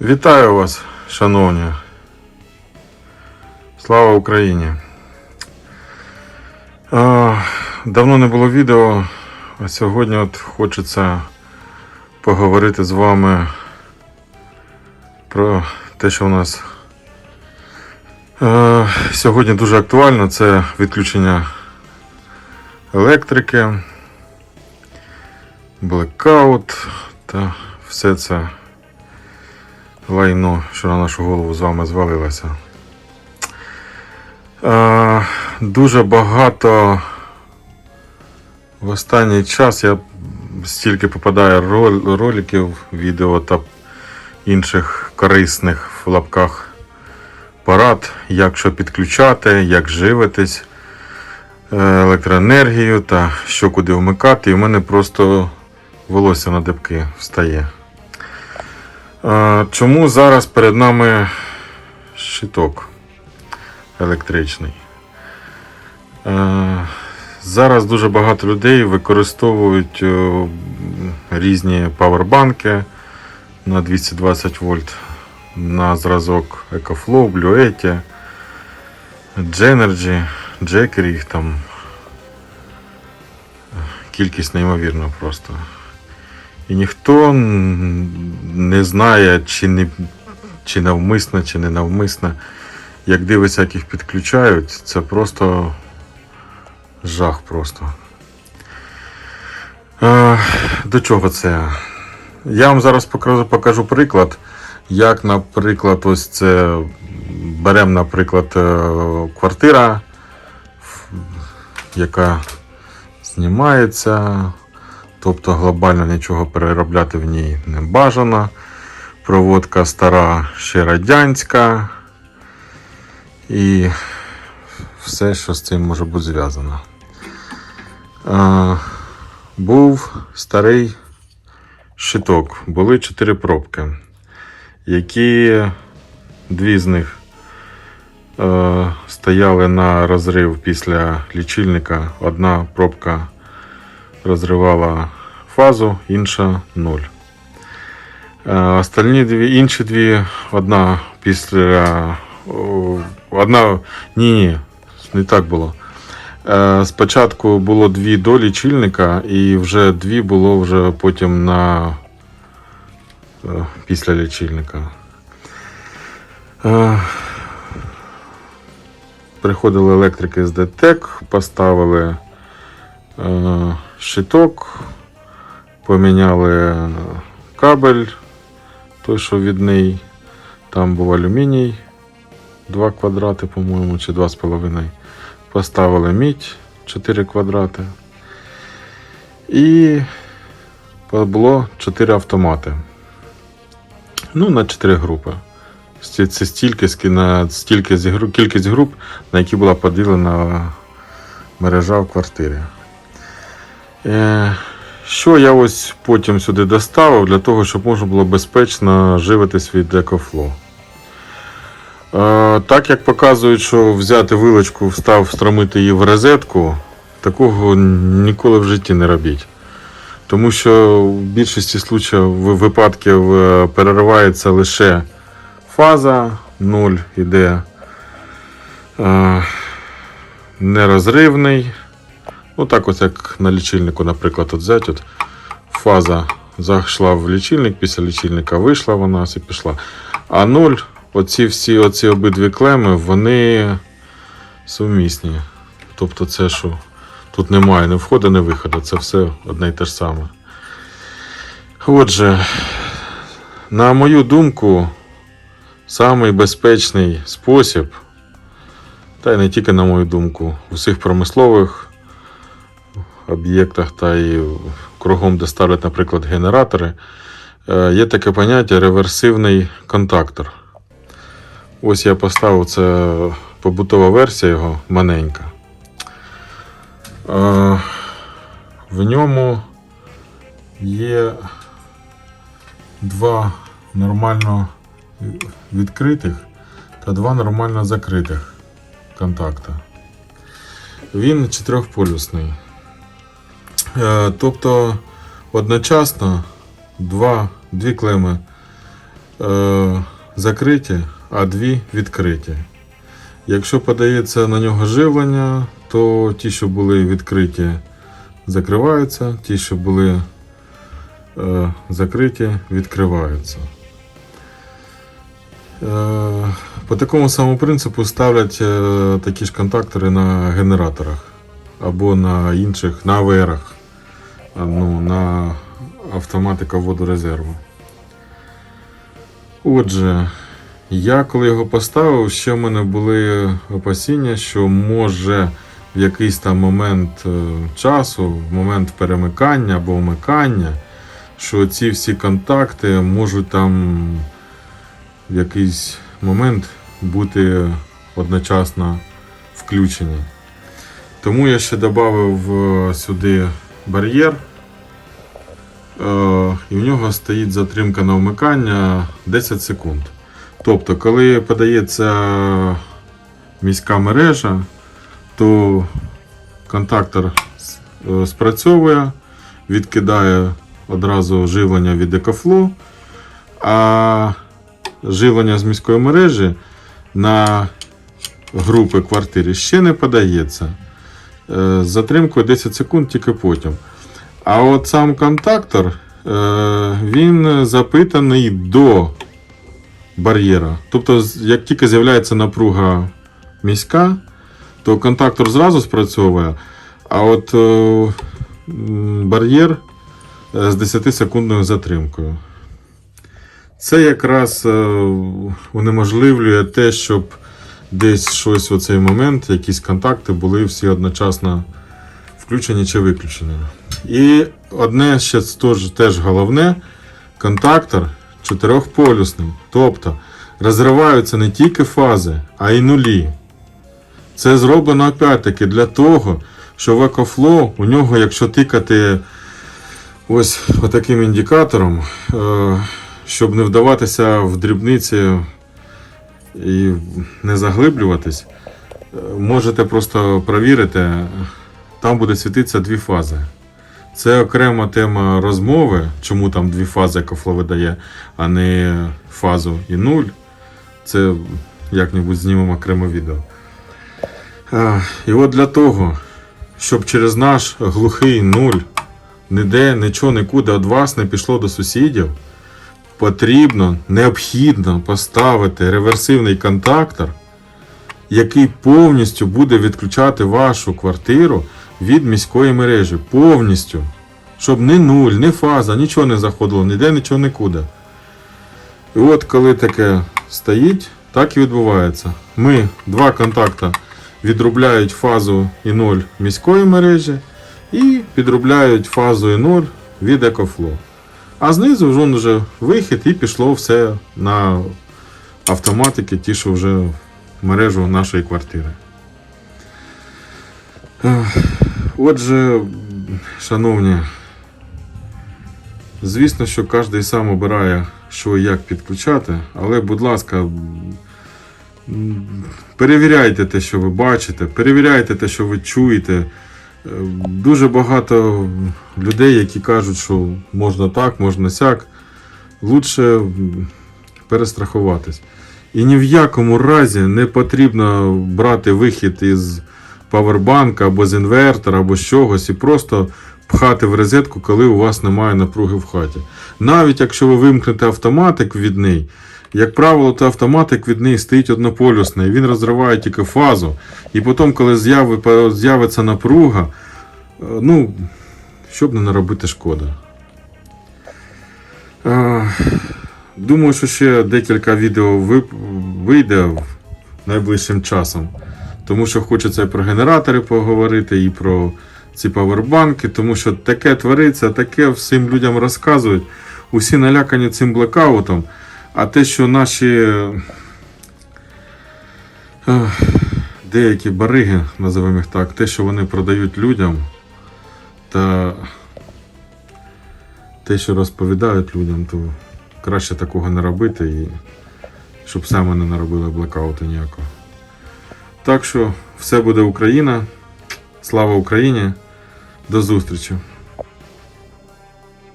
Вітаю вас, шановні. Слава Україні. Давно не було відео, а сьогодні от хочеться поговорити з вами про те, що у нас е, сьогодні дуже актуально це відключення електрики, блекаут та все це лайно, що на нашу голову з вами звалилося. Е, дуже багато в останній час я стільки попадає рол- роликів, відео та інших корисних в лапках порад, як що підключати, як живитись е, електроенергією та що куди вмикати. І в мене просто волосся на дибки встає. Е, Чому зараз перед нами щиток електричний? Е, Зараз дуже багато людей використовують різні павербанки на 220 вольт на зразок EcoFlow, Bluetti, Genergy, Jackery, їх там кількість неймовірна просто. І ніхто не знає, чи, не, чи навмисно, чи не навмисно. Як дивиться, як їх підключають, це просто жах просто. Е, До чого це? Я вам зараз покажу, приклад, як, наприклад, ось це беремо, наприклад, е, квартира, яка знімається, тобто глобально нічого переробляти в ній не бажано. Проводка стара, ще радянська. І все, що з цим може бути зв'язано. А, був старий щиток, були чотири пробки, які дві з них е, стояли на розрив після лічильника. Одна пробка розривала фазу, інша нуль. Е, Остальні дві, інші дві, одна після. Одна. Ні, ні, не так було. Е, Спочатку було дві до лічильника, і вже дві було вже потім на е, після лічильника. Е, Приходили електрики з ДТЕК, поставили щиток, поміняли кабель, той, що відний, там був алюміній, 2 квадрати, по-моєму, чи 2,5. Поставили мідь 4 квадрати. І було 4 автомати. Ну, на 4 групи. Це стільки, на стільки кількість груп, на які була поділена мережа в квартирі. Е, що я ось потім сюди доставив для того, щоб можна було безпечно живитись від EcoFlow. Е, так як показують, що взяти вилочку, встав, встромити її в розетку, такого ніколи в житті не робіть. Тому що в більшості случаїв випадків е, переривається лише фаза, 0 іде е, нерозривний. Ну так ось як на лічильнику, наприклад, от взяти, от фаза зайшла в лічильник, після лічильника вийшла вона і пішла. А 0 оці всі оці обидві клеми, вони сумісні. Тобто це що тут немає ні входу, ні виходу, це все одне й те ж саме. Отже, на мою думку, самий безпечний спосіб, та й не тільки на мою думку, у всіх промислових об'єктах та і кругом, де ставлять, наприклад, генератори, е, є таке поняття реверсивний контактор. Ось я поставив це побутова версія його маленька. Е, В ньому є два нормально відкритих та два нормально закритих контакта. Він чотирьохполюсний. Е, Тобто одночасно два, дві клеми е, закриті, а дві відкриті. Якщо подається на нього живлення, то ті, що були відкриті, закриваються, ті, що були е, закриті, відкриваються. Е, по такому самому принципу ставлять е, такі ж контактори на генераторах або на інших, на АВРах, ну, на автоматика водорезерву. Отже, я коли його поставив, ще в мене були опасіння, що може в якийсь там момент е, часу, в момент перемикання або вмикання, що ці всі контакти можуть там в якийсь момент бути одночасно включені. Тому я ще додав е, сюди бар'єр. Е, І в нього стоїть затримка на вмикання 10 секунд. Тобто, коли подається міська мережа, то контактор е, спрацьовує, відкидає одразу живлення від екофлу, а живлення з міської мережі на групи квартири ще не подається. Е, затримкою 10 секунд тільки потім. А от сам контактор е, він запитаний до бар'єра. Тобто, як тільки з'являється напруга міська, то контактор зразу спрацьовує, а от е, бар'єр е, з 10-секундною затримкою. Це якраз е, унеможливлює те, щоб десь щось у цей момент, якісь контакти були всі одночасно включені чи виключені. І одне ще теж, головне: контактор чотирьохполюсний. Тобто розриваються не тільки фази, а й нулі. Це зроблено опять-таки для того, що в EcoFlow у нього, якщо тикати ось таким індикатором, е, щоб не вдаватися в дрібниці і не заглиблюватись, е, можете просто провірити, там буде світитися дві фази. Це окрема тема розмови, чому там дві фази EcoFlow видає, а не фазу і нуль. Це як-небудь знімемо окреме відео. І от для того, щоб через наш глухий нуль ніде нічого нікуди від вас не пішло до сусідів, потрібно, необхідно поставити реверсивний контактор, який повністю буде відключати вашу квартиру від міської мережі. Повністю. Щоб ні нуль, ні фаза, нічого не заходило, ніде нічого нікуди. І от коли таке стоїть, так і відбувається. Ми два контакти відробляють фазу і 0 міської мережі і підробляють фазу і 0 від EcoFlow. А знизу вже, вже вихід і пішло все на автоматики, ті, що вже в мережу нашої квартири. Отже, шановні, звісно, що кожен сам обирає, що і як підключати, але, будь ласка, перевіряйте те, що ви бачите, перевіряйте те, що ви чуєте. Е, Дуже багато людей, які кажуть, що можна так, можна сяк. Лучше перестрахуватись. І ні в якому разі не потрібно брати вихід із павербанка або з інвертора, або з чогось, і просто пхати в розетку, коли у вас немає напруги в хаті. Навіть якщо ви вимкнете автоматик відний, як правило, то автоматик відний стоїть однополюсний, він розриває тільки фазу. І потім, коли з'явиться напруга, е, ну, щоб не наробити шкоди. Е, Думаю, що ще декілька відео вийде найближчим часом. Тому що хочеться про генератори поговорити, і про ці павербанки, тому що таке твориться, таке всім людям розказують. Усі налякані цим блекаутом. А те, що наші деякі бариги, називаємо їх так, те, що вони продають людям, та те, що розповідають людям, то краще такого не робити і щоб саме не наробили блекауту ніякого. Так що все буде Україна. Слава Україні! До зустрічі!